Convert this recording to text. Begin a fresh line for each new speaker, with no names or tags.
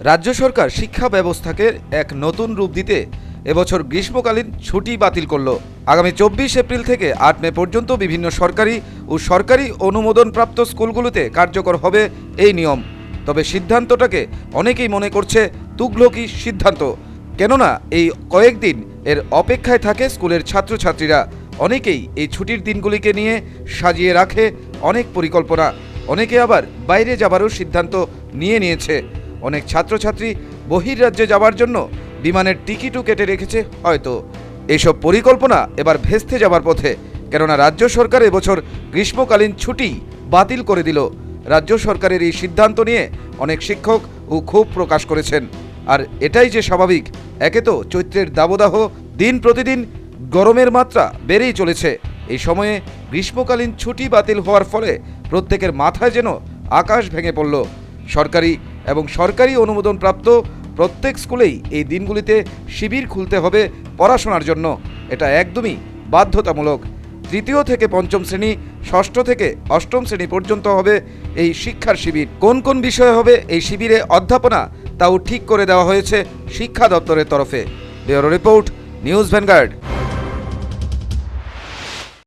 রাজ্য সরকার শিক্ষা ব্যবস্থাকে এক নতুন রূপ দিতে এবছর গ্রীষ্মকালীন ছুটি বাতিল করল। আগামী চব্বিশ এপ্রিল থেকে আট মে পর্যন্ত বিভিন্ন সরকারি ও সরকারি অনুমোদনপ্রাপ্ত স্কুলগুলোতে কার্যকর হবে এই নিয়ম। তবে সিদ্ধান্তটাকে অনেকেই মনে করছে তুগলকি সিদ্ধান্ত। কেননা এই কয়েকদিন এর অপেক্ষায় থাকে স্কুলের ছাত্রছাত্রীরা। অনেকেই এই ছুটির দিনগুলিকে নিয়ে সাজিয়ে রাখে অনেক পরিকল্পনা। অনেকে আবার বাইরে যাবারও সিদ্ধান্ত নিয়ে নিয়েছে। অনেক ছাত্রছাত্রী বহির্রাজ্যে যাওয়ার জন্য বিমানের টিকিটও কেটে রেখেছে, হয়তো। এইসব পরিকল্পনা এবার ভেস্তে যাবার পথে, কেননা রাজ্য সরকার এবছর গ্রীষ্মকালীন ছুটি বাতিল করে দিল। রাজ্য সরকারের এই সিদ্ধান্ত নিয়ে অনেক শিক্ষক ও ক্ষোভ প্রকাশ করেছেন। আর এটাই যে স্বাভাবিক, একে তো চৈত্রের দাবদাহ দিন প্রতিদিন গরমের মাত্রা বেড়েই চলেছে। এই সময়ে গ্রীষ্মকালীন ছুটি বাতিল হওয়ার ফলে প্রত্যেকের মাথায় যেন আকাশ ভেঙে পড়ল। সরকারি এবং সরকারি অনুমোদনপ্রাপ্ত প্রত্যেক স্কুলেই এই দিনগুলিতে শিবির খুলতে হবে পড়াশোনার জন্য। এটা একদমই বাধ্যতামূলক। তৃতীয় থেকে পঞ্চম শ্রেণি, ষষ্ঠ থেকে অষ্টম শ্রেণি পর্যন্ত হবে এই শিক্ষার শিবির। কোন কোন বিষয়ে হবে এই শিবিরে অধ্যাপনা, তাও ঠিক করে দেওয়া হয়েছে শিক্ষা দপ্তরের তরফে। Bureau report, news vanguard.